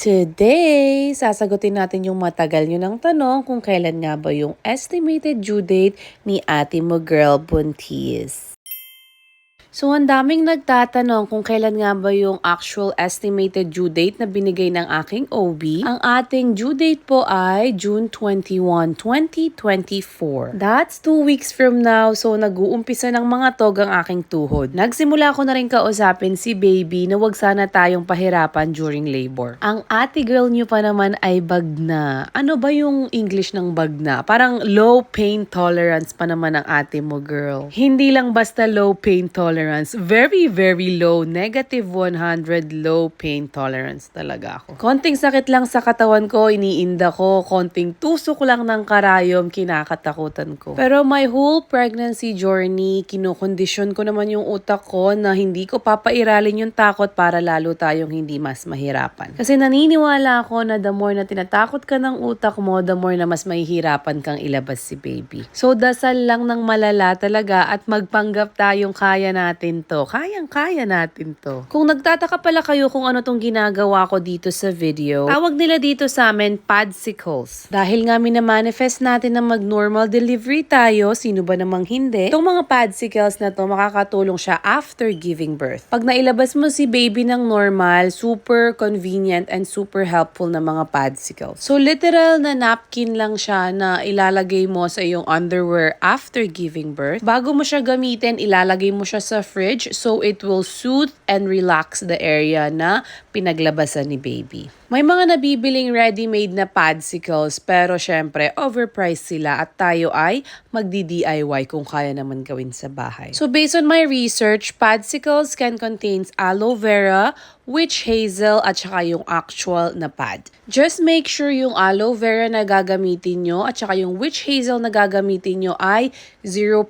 Today, sasagutin natin yung matagal nyo ng tanong kung kailan nga ba yung estimated due date ni ate mo girl Buntis. So, ang daming nagtatanong kung kailan nga ba yung actual estimated due date na binigay ng aking OB. Ang ating due date po ay June 21, 2024. That's two weeks from now. So, nag-uumpisa ng mga tog ang aking tuhod. Nagsimula ko na rin kausapin si baby na wag sana tayong pahirapan during labor. Ang ate girl niyo pa naman ay bagna. Ano ba yung English ng bagna? Parang low pain tolerance pa naman ang ate mo girl. Hindi lang basta low pain tolerance. Very, very low. Negative 100 low pain tolerance talaga ako. Konting sakit lang sa katawan ko, iniinda ko. Konting tusok lang ng karayom, kinakatakutan ko. Pero my whole pregnancy journey, kinokondisyon ko naman yung utak ko na hindi ko papairalin yung takot para lalo tayong hindi mas mahirapan. Kasi naniniwala ako na the more na tinatakot ka ng utak mo, the more na mas mahihirapan kang ilabas si baby. So dasal lang ng malala talaga at magpanggap tayong kaya natin to. Kayang-kaya natin to. Kung nagtataka pala kayo kung ano tong ginagawa ko dito sa video, tawag nila dito sa amin padsicles. Dahil nga minamanifest natin na mag-normal delivery tayo, sino ba namang hindi, itong mga padsicles na to makakatulong siya after giving birth. Pag nailabas mo si baby ng normal, super convenient and super helpful na mga padsicles. So literal na napkin lang siya na ilalagay mo sa iyong underwear after giving birth. Bago mo siya gamitin, ilalagay mo siya sa fridge so it will soothe and relax the area na pinaglabasan ni baby. May mga nabibiling ready-made na padsicles pero syempre overpriced sila at tayo ay magdi-DIY kung kaya naman gawin sa bahay. So based on my research, padsicles can contain aloe vera, witch hazel at saka yung actual na pad. Just make sure yung aloe vera na gagamitin nyo at saka yung witch hazel na gagamitin nyo ay 0%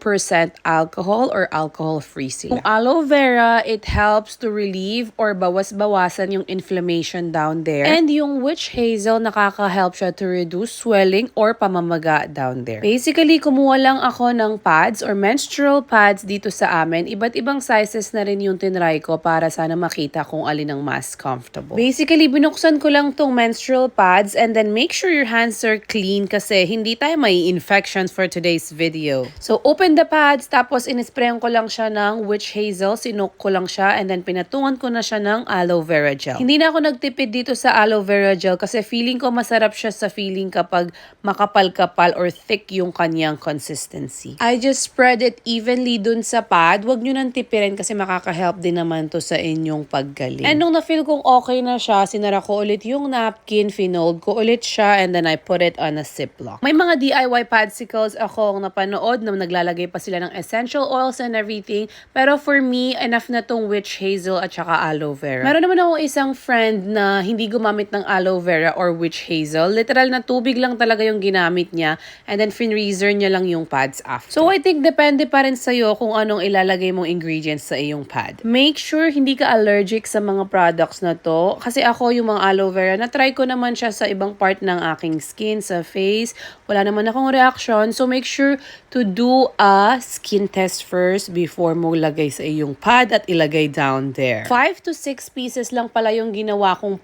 alcohol or alcohol-free sila. Yung aloe vera, it helps to relieve or bawas-bawasan yung inflammation down there. And yung witch hazel, nakaka-help siya to reduce swelling or pamamaga down there. Basically, kumuha lang ako ng pads or menstrual pads dito sa amin. Iba't ibang sizes na rin yung tinry ko para sana makita kung alin ang mas comfortable. Basically, binuksan ko lang tong menstrual pads and then make sure your hands are clean kasi hindi tayo may infections for today's video. So, open the pads, tapos inisprayan ko lang siya ng witch hazel, sinok ko lang siya, and then pinatungan ko na siya ng aloe vera gel. Hindi na ako nagtipid dito sa aloe vera gel kasi feeling ko masarap siya sa feeling kapag makapal-kapal or thick yung kanyang consistency. I just spread it evenly dun sa pad. Huwag nyo nang tipirin kasi makaka-help din naman to sa inyong paggaling. And nung na-feel kong okay na siya, sinara ko ulit yung napkin, finold ko ulit siya, and then I put it on a ziplock. May mga DIY padsicles akong napanood na naglalagay pa sila ng essential oils and everything. Pero for me, enough na tong witch hazel at saka aloe vera. Meron naman ako isang friend na hindi gumamit ng aloe vera or witch hazel. Literal na tubig lang talaga yung ginamit niya and then finreezer niya lang yung pads after. So I think depende pa rin sa'yo kung anong ilalagay mong ingredients sa iyong pad. Make sure hindi ka allergic sa mga products na to. Kasi ako yung mga aloe vera, na-try ko naman siya sa ibang part ng aking skin, sa face. Wala naman akong reaction. So make sure to do a skin test first before mo lagay sa iyong pad at ilagay down there. 5 to 6 pieces lang pala yung ginawa kong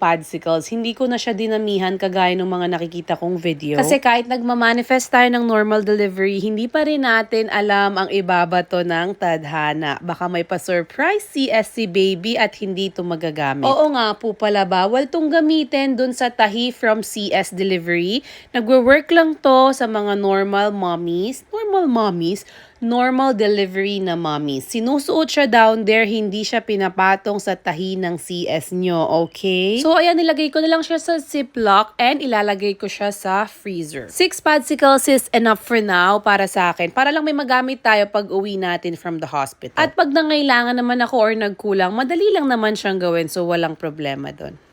padsicles. Hindi ko na siya dinamihan kagaya ng mga nakikita kong video. Kasi kahit nagmamanifest tayo ng normal delivery, hindi pa rin natin alam ang ibabato ng tadhana. Baka may pa-surprise CSC baby at hindi ito magagamit. Oo nga po pala, bawal tong gamitin dun sa tahi from CS delivery. Nagwe-work lang to sa mga normal mommies. Normal mommies? Normal delivery na mommy. Sinusuot siya down there, hindi siya pinapatong sa tahi ng CS nyo, okay? So, ayan, nilagay ko na lang siya sa ziplock and ilalagay ko siya sa freezer. Six padsicles is enough for now para sa akin. Para lang may magamit tayo pag uwi natin from the hospital. At pag nangailangan naman ako or nagkulang, madali lang naman siyang gawin so walang problema doon.